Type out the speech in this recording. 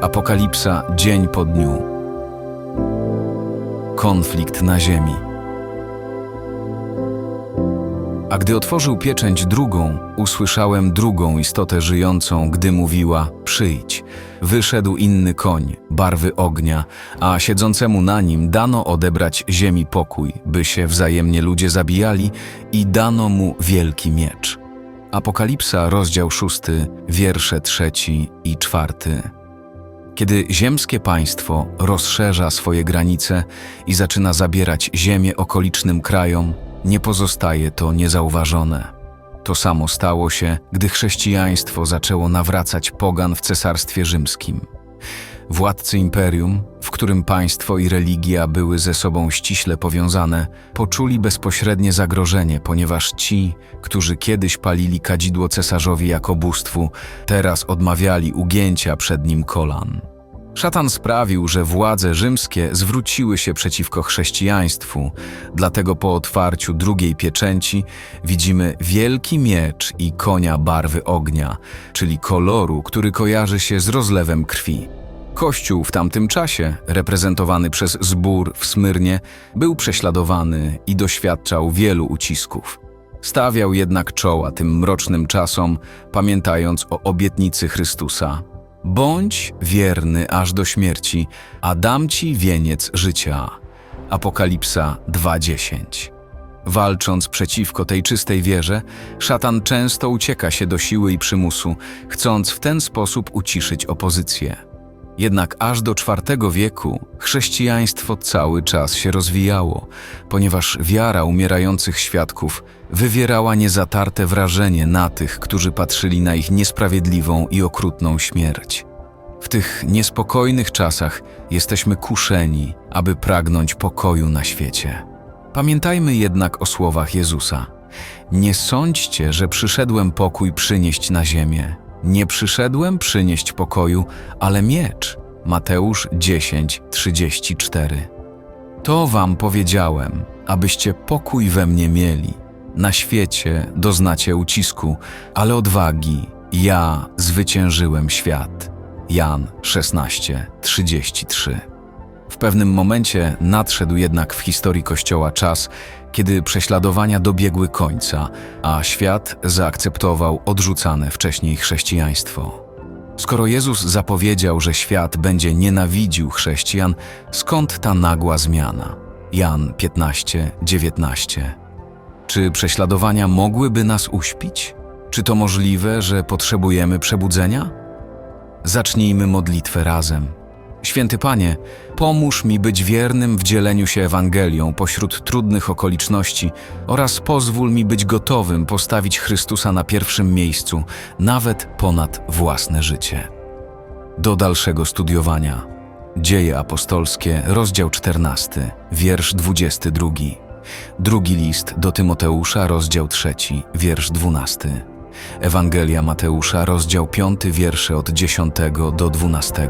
Apokalipsa dzień po dniu. Konflikt na ziemi. A gdy otworzył pieczęć drugą, usłyszałem drugą istotę żyjącą, gdy mówiła: Przyjdź. Wyszedł inny koń, barwy ognia, a siedzącemu na nim dano odebrać ziemi pokój, by się wzajemnie ludzie zabijali, i dano mu wielki miecz. Apokalipsa, rozdział szósty, wiersze trzeci i czwarty. Kiedy ziemskie państwo rozszerza swoje granice i zaczyna zabierać ziemię okolicznym krajom, nie pozostaje to niezauważone. To samo stało się, gdy chrześcijaństwo zaczęło nawracać pogan w cesarstwie rzymskim. Władcy imperium, w którym państwo i religia były ze sobą ściśle powiązane, poczuli bezpośrednie zagrożenie, ponieważ ci, którzy kiedyś palili kadzidło cesarzowi jako bóstwu, teraz odmawiali ugięcia przed nim kolan. Szatan sprawił, że władze rzymskie zwróciły się przeciwko chrześcijaństwu, dlatego po otwarciu drugiej pieczęci widzimy wielki miecz i konia barwy ognia, czyli koloru, który kojarzy się z rozlewem krwi. Kościół w tamtym czasie, reprezentowany przez zbór w Smyrnie, był prześladowany i doświadczał wielu ucisków. Stawiał jednak czoła tym mrocznym czasom, pamiętając o obietnicy Chrystusa. Bądź wierny aż do śmierci, a dam ci wieniec życia. Apokalipsa 2:10. Walcząc przeciwko tej czystej wierze, szatan często ucieka się do siły i przymusu, chcąc w ten sposób uciszyć opozycję. Jednak aż do IV wieku chrześcijaństwo cały czas się rozwijało, ponieważ wiara umierających świadków wywierała niezatarte wrażenie na tych, którzy patrzyli na ich niesprawiedliwą i okrutną śmierć. W tych niespokojnych czasach jesteśmy kuszeni, aby pragnąć pokoju na świecie. Pamiętajmy jednak o słowach Jezusa. Nie sądźcie, że przyszedłem pokój przynieść na ziemię. Nie przyszedłem przynieść pokoju, ale miecz. Mateusz 10, 34. To wam powiedziałem, abyście pokój we mnie mieli. Na świecie doznacie ucisku, ale odwagi. Ja zwyciężyłem świat. Jan 16, 33. W pewnym momencie nadszedł jednak w historii Kościoła czas, kiedy prześladowania dobiegły końca, a świat zaakceptował odrzucane wcześniej chrześcijaństwo. Skoro Jezus zapowiedział, że świat będzie nienawidził chrześcijan, skąd ta nagła zmiana? Jan 15, 19. Czy prześladowania mogłyby nas uśpić? Czy to możliwe, że potrzebujemy przebudzenia? Zacznijmy modlitwę razem. Święty Panie, pomóż mi być wiernym w dzieleniu się Ewangelią pośród trudnych okoliczności oraz pozwól mi być gotowym postawić Chrystusa na pierwszym miejscu, nawet ponad własne życie. Do dalszego studiowania. Dzieje apostolskie, rozdział 14, wiersz 22. Drugi list do Tymoteusza, rozdział 3, wiersz 12. Ewangelia Mateusza, rozdział 5, wiersze od 10 do 12.